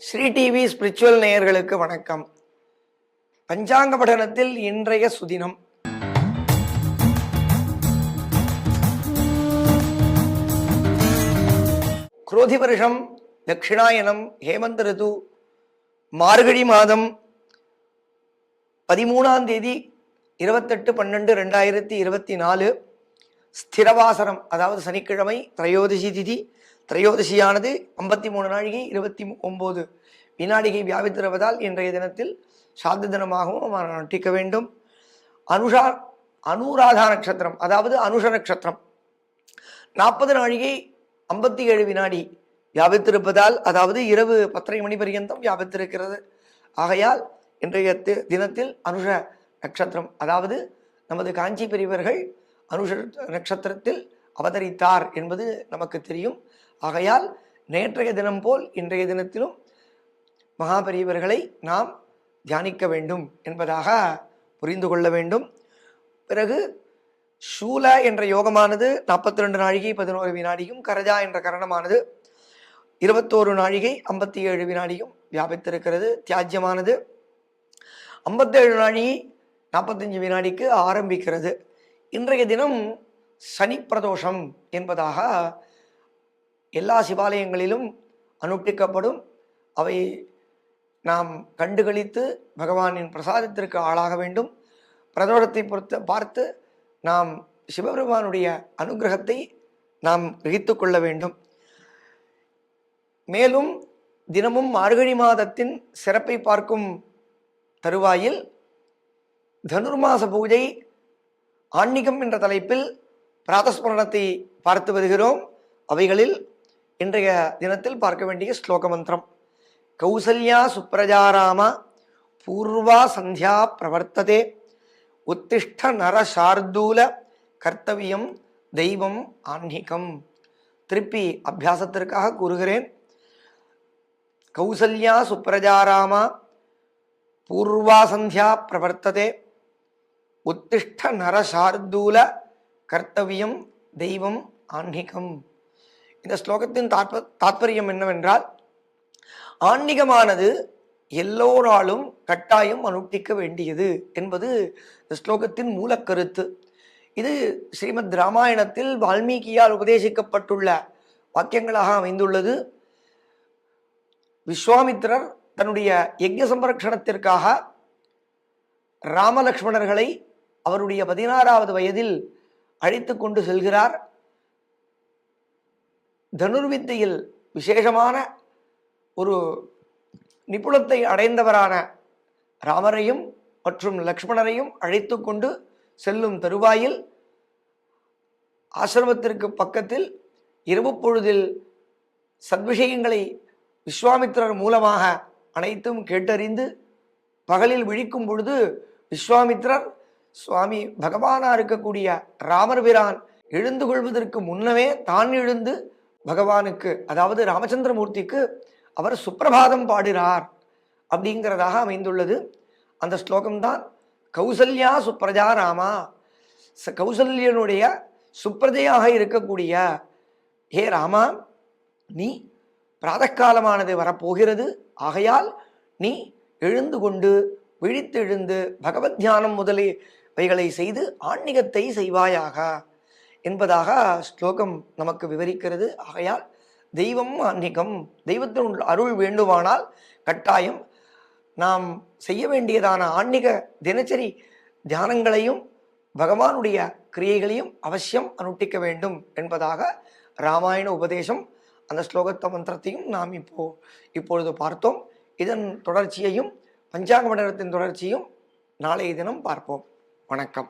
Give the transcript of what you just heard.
Sri TV spiritual நேயர்களுக்கு வணக்கம். பஞ்சாங்க படனத்தில் இன்றைய சுதினம். குரோதி வருஷம் தட்சிணாயனம் ஹேமந்த ரிது மார்கழி மாதம் பதிமூணாம் தேதி இருபத்தெட்டு பன்னெண்டு ரெண்டாயிரத்தி இருபத்தி நாலு. ஸ்திரவாசரம் அதாவது சனிக்கிழமை திரையோதசி திதி. திரையோதசியானது ஐம்பத்தி மூணு நாழிகை இருபத்தி ஒம்பது வினாடிகை வியாபித்திருப்பதால் இன்றைய தினத்தில் சாந்த தினமாகவும் நட்டிக்க வேண்டும். அனுஷா அனுராதா நட்சத்திரம் அதாவது அனுஷ நட்சத்திரம். நாற்பது நாழிகை ஐம்பத்தி ஏழு வினாடி வியாபித்திருப்பதால் அதாவது இரவு பத்தரை மணி பர்யந்தம் வியாபித்திருக்கிறது. ஆகையால் இன்றைய தி- தினத்தில் அனுஷ நட்சத்திரம் அதாவது நமது காஞ்சி பெரியவர்கள் அனுஷ நட்சத்திரத்தில் அவதரித்தார் என்பது நமக்கு தெரியும். ஆகையால் நேற்றைய தினம் போல் இன்றைய தினத்திலும் மகாபெரியவர்களை நாம் தியானிக்க வேண்டும் என்பதாக புரிந்து கொள்ள வேண்டும். பிறகு சூல என்ற யோகமானது நாற்பத்தி ரெண்டு நாழிகை பதினோரு வினாடியும் கரஜா என்ற கரணமானது இருபத்தோரு நாழிகை ஐம்பத்தி ஏழு வினாடியும் வியாபித்திருக்கிறது தியாஜ்யமானது ஐம்பத்தேழு நாழிகை நாற்பத்தஞ்சு வினாடிக்கு ஆரம்பிக்கிறது. இன்றைய தினம் சனி பிரதோஷம் என்பதாக எல்லா சிவாலயங்களிலும் அனுஷ்டிக்கப்படும் அவை நாம் கண்டுகளித்து பகவானின் பிரசாதத்திற்கு ஆளாக வேண்டும். பிரதோஷத்தை பொறுத்து பார்த்து நாம் சிவபெருமானுடைய அனுகிரகத்தை நாம் கிரகித்து கொள்ள வேண்டும். மேலும் தினமும் மார்கழி மாதத்தின் சிறப்பை பார்க்கும் தருவாயில் தனுர்மாச பூஜை ஆன்மீகம் என்ற தலைப்பில் பிராதஸ்மரணத்தை பார்த்து வருகிறோம். அவைகளில் இன்றைய தினத்தில் பார்க்க வேண்டிய ஸ்லோக மந்திரம். கௌசல்யா சுப்ரஜாராம பூர்வா சந்தியா பிரவர்த்ததே. உத்திஷ்ட நர சார்தூல கர்த்தவியம் தெய்வம் ஆன்மீகம். திருப்பி அபியாசத்திற்காக கூறுகிறேன். கௌசல்யா சுப்ரஜாராமா பூர்வா சந்தியா பிரவர்த்ததே. உத்திஷ்ட நரசார்தூல கர்த்தவியம் தெய்வம் ஆன்மீகம். இந்த ஸ்லோகத்தின் தாற்ப தாத்பரியம் என்னவென்றால் ஆன்மீகமானது எல்லோராலும் கட்டாயம் அனுஷ்டிக்க வேண்டியது என்பது இந்த ஸ்லோகத்தின் மூலக்கருத்து. இது ஸ்ரீமத் ராமாயணத்தில் வால்மீகியால் உபதேசிக்கப்பட்டுள்ள வாக்கியங்களாக அமைந்துள்ளது. விஸ்வாமித்திரர் தன்னுடைய யஜ்ஞ சம்பரக்ஷணத்திற்காக ராமலக்ஷ்மணர்களை அவருடைய பதினாறாவது வயதில் அழைத்து கொண்டு செல்கிறார். தனுர்வித்தையில் விசேஷமான ஒரு நிபுணத்தை அடைந்தவரான ராமரையும் மற்றும் லக்ஷ்மணரையும் அழைத்து கொண்டு செல்லும் தருவாயில் ஆசிரமத்திற்கு பக்கத்தில் இரவு பொழுதில் சத்விஷயங்களை விஸ்வாமித்திரர் மூலமாக அனைத்தும் கேட்டறிந்து பகலில் விழிக்கும் பொழுது விஸ்வாமித்திரர் சுவாமி பகவானா இருக்கக்கூடிய ராமர் பிரான் எழுந்து கொள்வதற்கு முன்னமே தான் எழுந்து பகவானுக்கு அதாவது ராமச்சந்திரமூர்த்திக்கு அவர் சுப்பிரபாதம் பாடுகிறார் அப்படிங்கிறதாக அமைந்துள்ளது. அந்த ஸ்லோகம்தான் கௌசல்யா சுப்ரஜா ராமா. ச- கௌசல்யனுடைய சுப்ரஜையாக இருக்கக்கூடிய ஹே ராமா நீ பிராதக்காலமானது வரப்போகிறது. ஆகையால் நீ எழுந்து கொண்டு விழித்தெழுந்து பகவத் தியானம் இவைகளை செய்து ஆன்மீகத்தை செய்வாயாக என்பதாக ஸ்லோகம் நமக்கு விவரிக்கிறது. ஆகையால் தெய்வம் ஆன்மீகம் தெய்வத்தின் அருள் வேண்டுமானால் கட்டாயம் நாம் செய்ய வேண்டியதான ஆன்மீக தினசரி தியானங்களையும் பகவானுடைய கிரியைகளையும் அவசியம் அனுட்டிக்க வேண்டும் என்பதாக ராமாயண உபதேசம் அந்த ஸ்லோகத்த மந்திரத்தையும் நாம் இப்போ இப்பொழுது பார்த்தோம். இதன் தொடர்ச்சியையும் பஞ்சாங்க மண்டலத்தின் தொடர்ச்சியும் நாளைய தினம் பார்ப்போம். வணக்கம்.